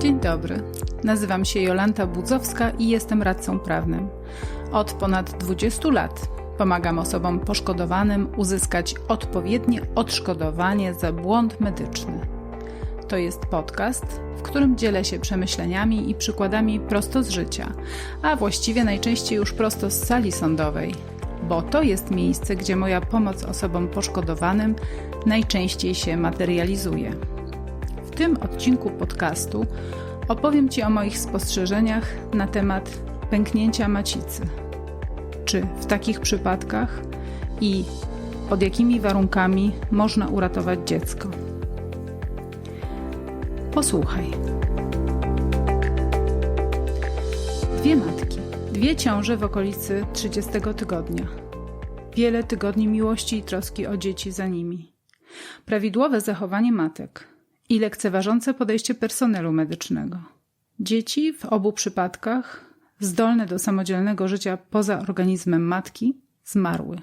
Dzień dobry. Nazywam się Jolanta Budzowska i jestem radcą prawnym. Od ponad 20 lat pomagam osobom poszkodowanym uzyskać odpowiednie odszkodowanie za błąd medyczny. To jest podcast, w którym dzielę się przemyśleniami i przykładami prosto z życia, a właściwie najczęściej już prosto z sali sądowej, bo to jest miejsce, gdzie moja pomoc osobom poszkodowanym najczęściej się materializuje. Tym odcinku podcastu opowiem Ci o moich spostrzeżeniach na temat pęknięcia macicy. Czy w takich przypadkach i pod jakimi warunkami można uratować dziecko? Posłuchaj. Dwie matki, dwie ciąże w okolicy 30 tygodnia. Wiele tygodni miłości i troski o dzieci za nimi. Prawidłowe zachowanie matek i lekceważące podejście personelu medycznego. Dzieci w obu przypadkach, zdolne do samodzielnego życia poza organizmem matki, zmarły.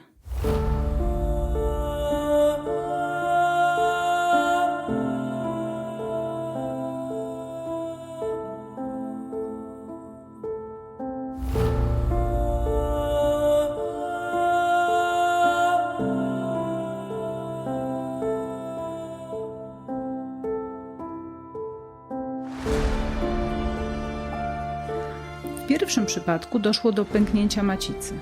W pierwszym przypadku doszło do pęknięcia macicy.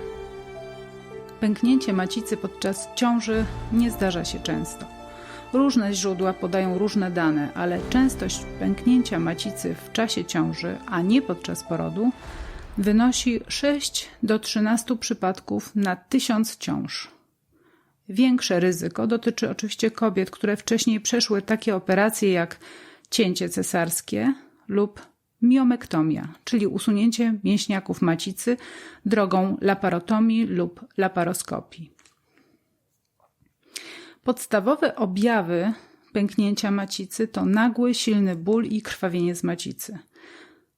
Pęknięcie macicy podczas ciąży nie zdarza się często. Różne źródła podają różne dane, ale częstość pęknięcia macicy w czasie ciąży, a nie podczas porodu, wynosi 6 do 13 przypadków na 1000 ciąż. Większe ryzyko dotyczy oczywiście kobiet, które wcześniej przeszły takie operacje jak cięcie cesarskie lub miomektomia, czyli usunięcie mięśniaków macicy drogą laparotomii lub laparoskopii. Podstawowe objawy pęknięcia macicy to nagły, silny ból i krwawienie z macicy.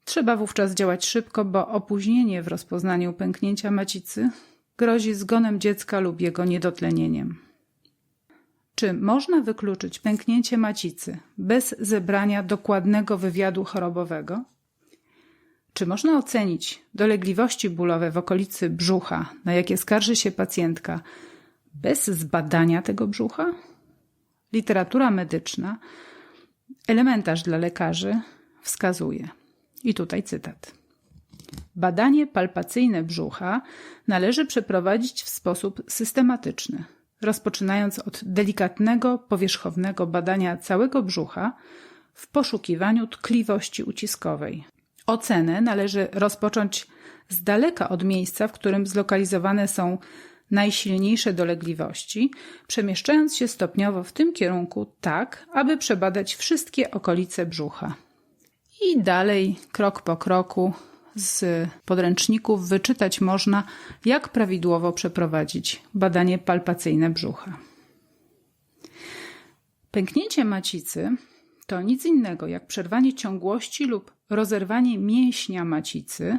Trzeba wówczas działać szybko, bo opóźnienie w rozpoznaniu pęknięcia macicy grozi zgonem dziecka lub jego niedotlenieniem. Czy można wykluczyć pęknięcie macicy bez zebrania dokładnego wywiadu chorobowego? Czy można ocenić dolegliwości bólowe w okolicy brzucha, na jakie skarży się pacjentka, bez zbadania tego brzucha? Literatura medyczna, elementarz dla lekarzy, wskazuje. I tutaj cytat. Badanie palpacyjne brzucha należy przeprowadzić w sposób systematyczny, rozpoczynając od delikatnego, powierzchownego badania całego brzucha w poszukiwaniu tkliwości uciskowej. Ocenę należy rozpocząć z daleka od miejsca, w którym zlokalizowane są najsilniejsze dolegliwości, przemieszczając się stopniowo w tym kierunku, tak aby przebadać wszystkie okolice brzucha. I dalej, krok po kroku, z podręczników wyczytać można, jak prawidłowo przeprowadzić badanie palpacyjne brzucha. Pęknięcie macicy to nic innego jak przerwanie ciągłości lub rozerwanie mięśnia macicy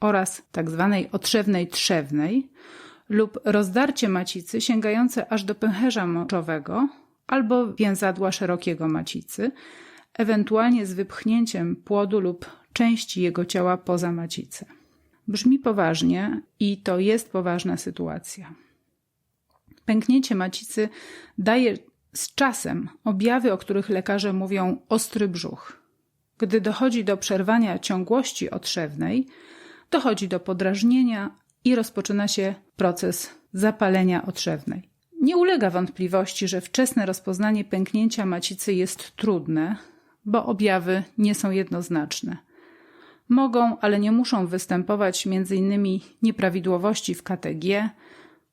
oraz tzw. Tak otrzewnej trzewnej lub rozdarcie macicy sięgające aż do pęcherza moczowego albo więzadła szerokiego macicy, ewentualnie z wypchnięciem płodu lub części jego ciała poza macicę. Brzmi poważnie i to jest poważna sytuacja. Pęknięcie macicy daje z czasem objawy, o których lekarze mówią ostry brzuch. Gdy dochodzi do przerwania ciągłości otrzewnej, dochodzi do podrażnienia i rozpoczyna się proces zapalenia otrzewnej. Nie ulega wątpliwości, że wczesne rozpoznanie pęknięcia macicy jest trudne, bo objawy nie są jednoznaczne. Mogą, ale nie muszą występować m.in. nieprawidłowości w KTG,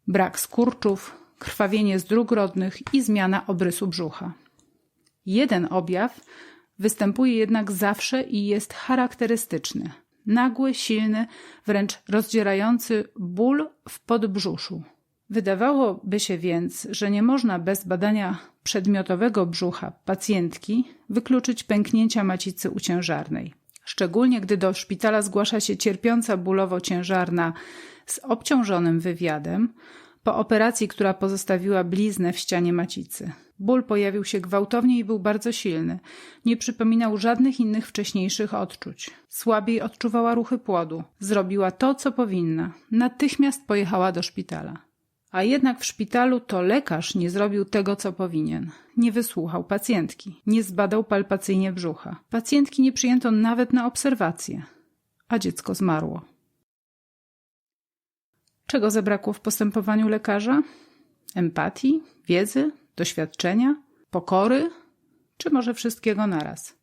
brak skurczów, krwawienie z dróg rodnych i zmiana obrysu brzucha. Jeden objaw występuje jednak zawsze i jest charakterystyczny. Nagły, silny, wręcz rozdzierający ból w podbrzuszu. Wydawałoby się więc, że nie można bez badania przedmiotowego brzucha pacjentki wykluczyć pęknięcia macicy uciężarnej. Szczególnie gdy do szpitala zgłasza się cierpiąca bólowo ciężarna z obciążonym wywiadem, po operacji, która pozostawiła bliznę w ścianie macicy. Ból pojawił się gwałtownie i był bardzo silny. Nie przypominał żadnych innych wcześniejszych odczuć. Słabiej odczuwała ruchy płodu. Zrobiła to, co powinna. Natychmiast pojechała do szpitala. A jednak w szpitalu to lekarz nie zrobił tego, co powinien. Nie wysłuchał pacjentki, nie zbadał palpacyjnie brzucha. Pacjentki nie przyjęto nawet na obserwację, a dziecko zmarło. Czego zabrakło w postępowaniu lekarza? Empatii, wiedzy, doświadczenia, pokory, czy może wszystkiego naraz?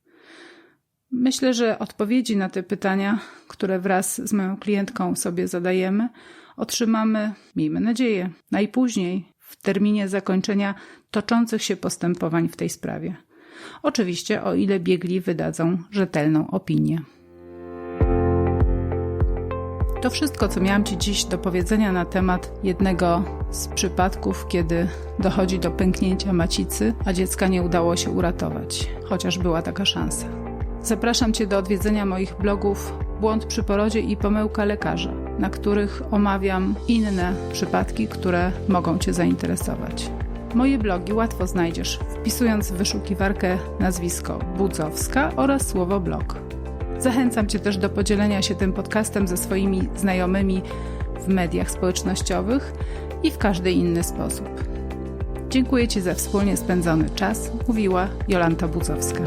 Myślę, że odpowiedzi na te pytania, które wraz z moją klientką sobie zadajemy, otrzymamy, miejmy nadzieję, najpóźniej w terminie zakończenia toczących się postępowań w tej sprawie. Oczywiście, o ile biegli wydadzą rzetelną opinię. To wszystko, co miałam Ci dziś do powiedzenia na temat jednego z przypadków, kiedy dochodzi do pęknięcia macicy, a dziecka nie udało się uratować, chociaż była taka szansa. Zapraszam Cię do odwiedzenia moich blogów Błąd przy porodzie i Pomyłka lekarza, na których omawiam inne przypadki, które mogą Cię zainteresować. Moje blogi łatwo znajdziesz, wpisując w wyszukiwarkę nazwisko Budzowska oraz słowo blog. Zachęcam Cię też do podzielenia się tym podcastem ze swoimi znajomymi w mediach społecznościowych i w każdy inny sposób. Dziękuję Ci za wspólnie spędzony czas, mówiła Jolanta Budzowska.